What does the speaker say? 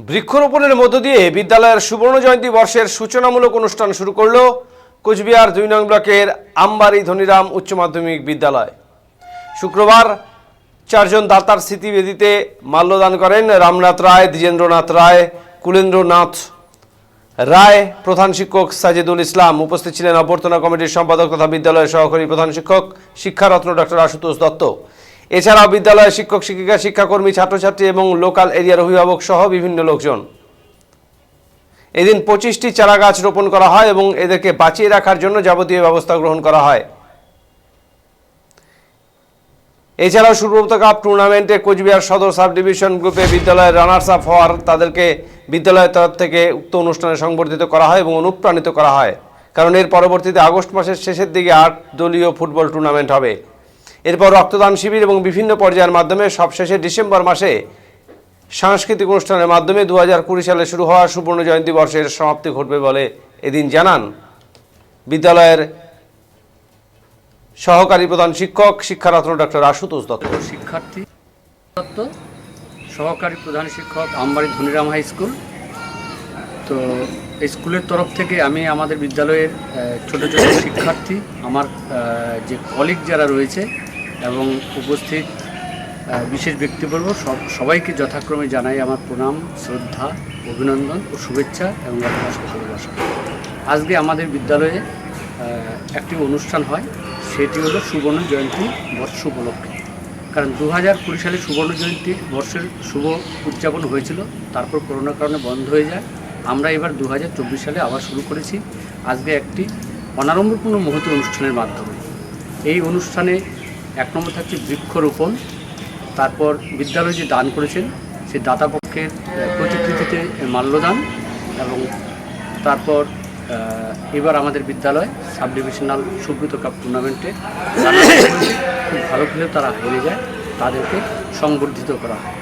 বৃক্ষরোপণের মধ্য দিয়ে বিদ্যালয়ের সুবর্ণ জয়ন্তী বর্ষের সূচনামূলক অনুষ্ঠান শুরু করল কোচবিহার দুই নং ব্লকের আমবাড়ি ধনিরাম উচ্চ মাধ্যমিক বিদ্যালয়। শুক্রবার চারজন দাতার স্মৃতিবেদিতে মাল্যদান করেন রামনাথ রায়, দ্বিজেন্দ্রনাথ রায়, কুলেন্দ্রনাথ রায়, প্রধান শিক্ষক সাজেদুল ইসলাম। উপস্থিত ছিলেন অভ্যর্থনা কমিটির সম্পাদক তথা বিদ্যালয়ের সহকারী প্রধান শিক্ষক, শিক্ষারত্ন ডক্টর আশুতোষ দত্ত। এছাড়াও বিদ্যালয়ের শিক্ষক, শিক্ষিকা, শিক্ষাকর্মী, ছাত্রছাত্রী এবং লোকাল এরিয়ার অভিভাবক সহ বিভিন্ন লোকজন। এদিন পঁচিশটি চারা গাছ রোপণ করা হয় এবং এদেরকে বাঁচিয়ে রাখার জন্য যাবতীয় ব্যবস্থা গ্রহণ করা হয়। এছাড়াও সুব্রত কাপ টুর্নামেন্টে কোচবিহার সদর সাব ডিভিশন গ্রুপে বিদ্যালয়ের রানার্স আপ হওয়ার তাদেরকে বিদ্যালয়ের তরফ থেকে উক্ত অনুষ্ঠানে সংবর্ধিত করা হয় এবং অনুপ্রাণিত করা হয়। কারণ এর পরবর্তীতে আগস্ট মাসের শেষের দিকে আট দলীয় ফুটবল টুর্নামেন্ট হবে। এরপর রক্তদান শিবির এবং বিভিন্ন পর্যায়ের মাধ্যমে সবশেষে ডিসেম্বর মাসে সাংস্কৃতিক অনুষ্ঠানের মাধ্যমে দু হাজার কুড়ি সালে শুরু হওয়া সুবর্ণ জয়ন্তী বর্ষের সমাপ্তি ঘটবে বলে এদিন জানান বিদ্যালয়ের সহকারী প্রধান শিক্ষক, শিক্ষারত্ন ডক্টর আশুতোষ দত্ত। শিক্ষার্থী দত্ত সহকারী প্রধান শিক্ষক, আমবাড়ি ধনিরাম হাই স্কুল তো স্কুলের তরফ থেকে আমি আমাদের বিদ্যালয়ের ছোট ছোট শিক্ষার্থী, আমার যে কলিগ যারা রয়েছে এবং উপস্থিত বিশেষ ব্যক্তিবর্গ, সব, সবাইকে যথাক্রমে জানাই আমার প্রণাম, শ্রদ্ধা, অভিনন্দন ও শুভেচ্ছা এবং ভালোবাসা। আজকে আমাদের বিদ্যালয়ে একটি অনুষ্ঠান হয়, সেটি হলো সুবর্ণ জয়ন্তী বর্ষ উপলক্ষে। কারণ দু হাজার কুড়ি সালে সুবর্ণ জয়ন্তী বর্ষের শুভ উদযাপন হয়েছিল, তারপর করোনার কারণে বন্ধ হয়ে যায়। আমরা এবার দু হাজার চব্বিশ সালে আবার শুরু করেছি আজকে একটি অনারম্ভপূর্ণ মুহূর্ত অনুষ্ঠানের মাধ্যমে। এই অনুষ্ঠানে এক নম্বর থাকছে বৃক্ষরোপণ, তারপর বিদ্যালয় যে দান করেছেন সেই দাতাপক্ষের প্রতিকৃতিতে মাল্যদান এবং তারপর এবার আমাদের বিদ্যালয় সাব ডিভিশনাল সুব্রত কাপ টুর্নামেন্টে খুব ভালো খেলেও তারা হেরে যায়, তাদেরকে সংবর্ধিত করা হয়।